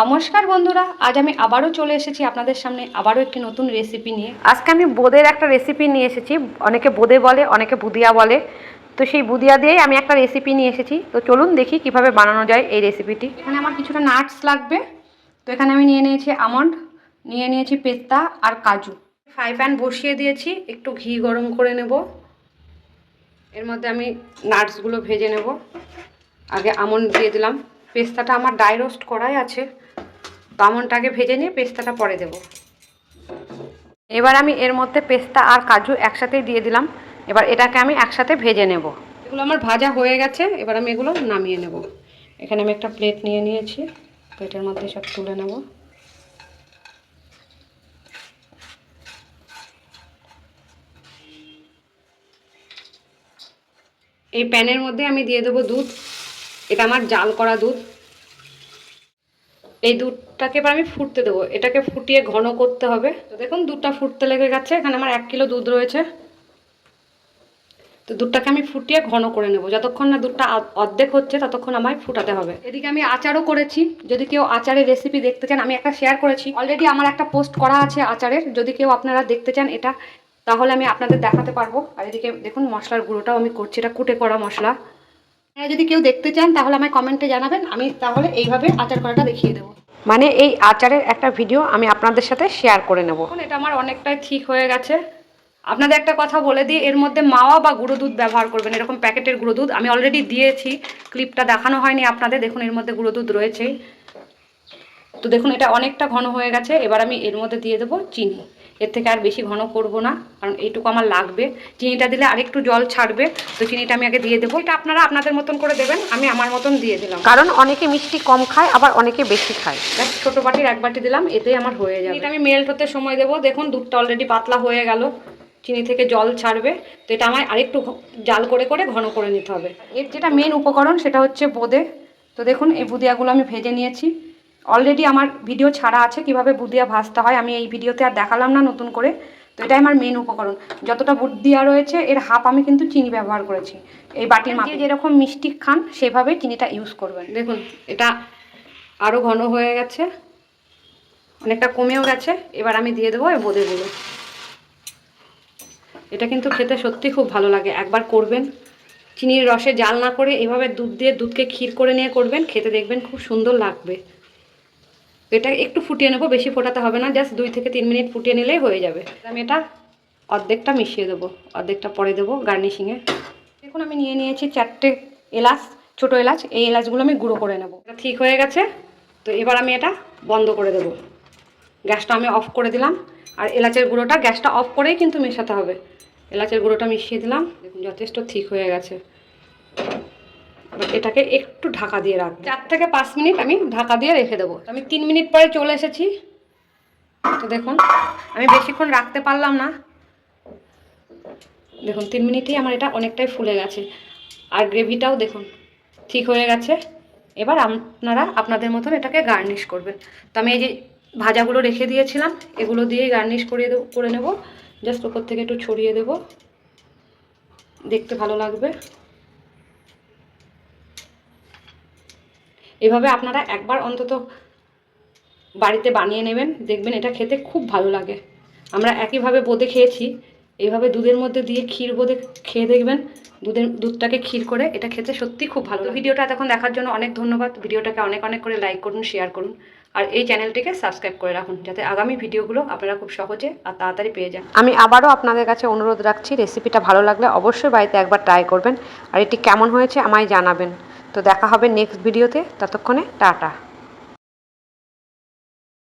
নমস্কার বন্ধুরা আজ আমি আবারও চলে এসেছি আপনাদের সামনে আবারও একটি নতুন রেসিপি নিয়ে। আজকে আমি বোদের একটা রেসিপি নিয়ে এসেছি। অনেকে বোদে বলে অনেকে বুদিয়া বলে। তো সেই বুদিয়া দিয়েই আমি একটা রেসিপি নিয়ে এসেছি। তো চলুন দেখি কীভাবে বানানো যায় এই রেসিপিটি এখানে আমার কিছুটা নাটস লাগবে। তো এখানে আমি নিয়ে নিয়েছি আমন্ড নিয়ে নিয়েছি পেস্তা আর কাজু। ফ্রাই প্যান বসিয়ে দিয়েছি একটু ঘি গরম করে নেব। এর মধ্যে আমি নাটসগুলো ভেজে নেব। আগে আমন্ড দিয়ে দিলাম। পেস্তাটা আমার ডাই রোস্ট করাই আছে। তো আমন্ডটাকে ভেজে নিয়ে পেস্তাটা পরে দেব। এবার আমি এর মধ্যে পেস্তা আর কাজু একসাথে দিয়ে দিলাম। এবার এটাকে আমি একসাথে ভেজে নেব। এগুলো আমার ভাজা হয়ে গেছে, এবার আমি এগুলো নামিয়ে নেব। এখানে আমি একটা প্লেট নিয়ে নিয়েছি, প্লেটের মধ্যে সব তুলে নেব। এই প্যানের মধ্যে আমি দিয়ে দেবো দুধ। এটা আমার জাল করা দুধ। এই দুধটাকে এবার আমি ফুটতে দেবো। এটাকে ফুটিয়ে ঘন করতে হবে। তো দেখুন, দুধটা ফুটতে লেগে গেছে। এখানে আমার এক কিলো দুধ রয়েছে। তো দুধটাকে আমি ফুটিয়ে ঘন করে নেব। যতক্ষণ না দুধটা অর্ধেক হচ্ছে, ততক্ষণ আমায় ফুটাতে হবে। এদিকে আমি আচারও করেছি। যদি কেউ আচারের রেসিপি দেখতে চান, আমি একটা শেয়ার করেছি। অলরেডি আমার একটা পোস্ট করা আছে আচারের। যদি কেউ আপনারা দেখতে চান এটা, তাহলে আমি আপনাদের দেখাতে পারব। আর এদিকে দেখুন, মশলার গুঁড়োটাও আমি করছি। এটা কুটে করা মশলা। আপনারা যদি কেউ দেখতে চান তাহলে আমায় কমেন্টে জানাবেন। আমি তাহলে এইভাবে আচার করাটা দেখিয়ে দেবো। মানে এই আচারের একটা ভিডিও আমি আপনাদের সাথে শেয়ার করে নেব। এটা আমার অনেকটাই ঠিক হয়ে গেছে। আপনাদের একটা কথা বলে দিই এর মধ্যে মাওয়া বা গুঁড়ো দুধ ব্যবহার করবেন। এরকম প্যাকেটের গুঁড়ো দুধ। আমি অলরেডি দিয়েছি ক্লিপটা দেখানো হয়নি আপনাদের। দেখুন এর মধ্যে গুঁড়ো দুধ রয়েছে। তো দেখুন এটা অনেকটা ঘন হয়ে গেছে। এবার আমি এর মধ্যে দিয়ে দেবো চিনি। এর থেকে আর বেশি ঘন করব না কারণ এইটুকু আমার লাগবে। চিনিটা দিলে আরেকটু জল ছাড়বে তো চিনিটা আমি আগে দিয়ে দেবো। এটা আপনারা আপনাদের মতন করে দেবেন আমি আমার মতন দিয়ে দিলাম। কারণ অনেকে মিষ্টি কম খায় আবার অনেকে বেশি খায়। দেখ ছোটো বাটির এক বাটি দিলাম এতেই আমার হয়ে যাবে। এটা আমি মেল্ট হতে সময় দেবো। দেখুন দুধটা অলরেডি পাতলা হয়ে গেল। চিনি থেকে জল ছাড়বে তো এটা আমার আরেকটু জাল করে করে ঘন করে নিতে হবে। এর যেটা মেন উপকরণ সেটা হচ্ছে বোঁদে। তো দেখুন এই বুদিয়াগুলো আমি ভেজে নিয়েছি। অলরেডি আমার ভিডিও ছাড়া আছে কীভাবে বুদিয়া ভাজতে হয় আমি এই ভিডিওতে আর দেখালাম না নতুন করে। তো এটাই আমার মেন উপকরণ। যতটা বুদিয়া রয়েছে এর হাফ আমি কিন্তু চিনি ব্যবহার করেছি। এই বাটির মাপে। যেরকম মিষ্টি খান সেভাবে চিনিটা ইউজ করবেন। দেখুন এটা আরও ঘন হয়ে গেছে অনেকটা কমেও গেছে। এবার আমি দিয়ে দেবো এই বোঁদেগুলো এটা কিন্তু খেতে সত্যি খুব ভালো লাগে। একবার করবেন। চিনির রসে জাল না করে এভাবে দুধ দিয়ে দুধকে ক্ষীর করে নিয়ে করবেন। খেতে দেখবেন খুব সুন্দর লাগবে। এটা একটু ফুটিয়ে নেব, বেশি ফোটাতে হবে না জাস্ট দুই থেকে তিন মিনিট ফুটিয়ে নিলেই হয়ে যাবে। আমি এটা অর্ধেকটা মিশিয়ে দেবো, অর্ধেকটা পরে দেবো গার্নিশিংয়ে দেখুন, আমি নিয়ে নিয়েছি চারটে এলাচ, ছোটো এলাচ, এই এলাচগুলো আমি গুঁড়ো করে নেব। এটা ঠিক হয়ে গেছে, তো এবার আমি এটা বন্ধ করে দেবো। গ্যাসটা আমি অফ করে দিলাম, আর এলাচের গুঁড়োটা গ্যাসটা অফ করেই কিন্তু মেশাতে হবে। এলাচের গুঁড়োটা মিশিয়ে দিলাম, দেখুন, যথেষ্ট ঠিক হয়ে গেছে। এটাকে একটু ঢাকা দিয়ে রাখব চার থেকে পাঁচ মিনিট আমি ঢাকা দিয়ে রেখে দেবো। আমি তিন মিনিট পরে চলে এসেছি। তো দেখুন, আমি বেশিক্ষণ রাখতে পারলাম না। দেখুন, তিন মিনিটেই আমার এটা অনেকটাই ফুলে গেছে। আর গ্রেভিটাও দেখুন, ঠিক হয়ে গেছে। এবার আপনারা আপনাদের মতন এটাকে গার্নিশ করবেন। তো আমি এই যে ভাজাগুলো রেখে দিয়েছিলাম, এগুলো দিয়েই গার্নিশ করিয়ে দেবো, করে নেব। জাস্ট ওপর থেকে একটু ছড়িয়ে দেব। দেখতে ভালো লাগবে। এভাবে আপনারা একবার অন্তত বাড়িতে বানিয়ে নেবেন দেখবেন এটা খেতে খুব ভালো লাগে। আমরা একইভাবে বোঁদে খেয়েছি এইভাবে দুধের মধ্যে দিয়ে ক্ষীর বোঁদে খেয়ে দেখবেন দুধের দুধটাকে ক্ষীর করে এটা খেতে সত্যি খুব ভালো ভিডিওটা এতক্ষণ দেখার জন্য অনেক ধন্যবাদ। ভিডিওটাকে অনেক অনেক করে লাইক করুন শেয়ার করুন আর এই চ্যানেলটিকে সাবস্ক্রাইব করে রাখুন যাতে আগামী ভিডিওগুলো আপনারা খুব সহজে আর তাড়াতাড়ি পেয়ে যান। আমি আবারও আপনাদের কাছে অনুরোধ রাখছি রেসিপিটা ভালো লাগলে অবশ্যই বাড়িতে একবার ট্রাই করবেন আর এটি কেমন হয়েছে আমায় জানাবেন। তো দেখা হবে নেক্সট ভিডিওতে ততক্ষণে টাটা।